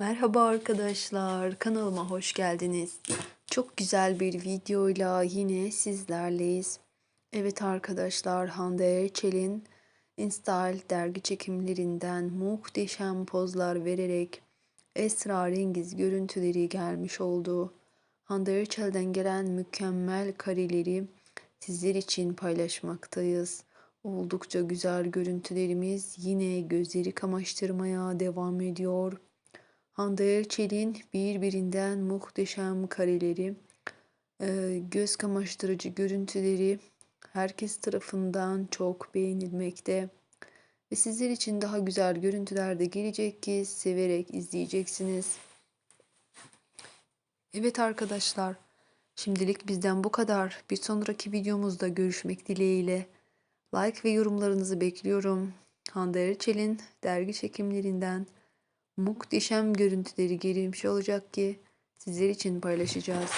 Merhaba arkadaşlar, kanalıma hoş geldiniz. Çok güzel bir videoyla yine sizlerleyiz. Evet arkadaşlar, Hande Erçel'in InStyle dergi çekimlerinden muhteşem pozlar vererek esrarengiz görüntüleri gelmiş oldu. Hande Erçel'den gelen mükemmel kareleri sizler için paylaşmaktayız. Oldukça güzel görüntülerimiz yine gözleri kamaştırmaya devam ediyor. Hande Erçel'in birbirinden muhteşem kareleri, e, göz kamaştırıcı görüntüleri herkes tarafından çok beğenilmekte. Ve sizler için daha güzel görüntüler de gelecek ki severek izleyeceksiniz. Evet arkadaşlar, şimdilik bizden bu kadar. Bir sonraki videomuzda görüşmek dileğiyle. Like ve yorumlarınızı bekliyorum. Hande Erçel'in dergi çekimlerinden muhteşem görüntüleri gelmiş olacak ki sizler için paylaşacağız.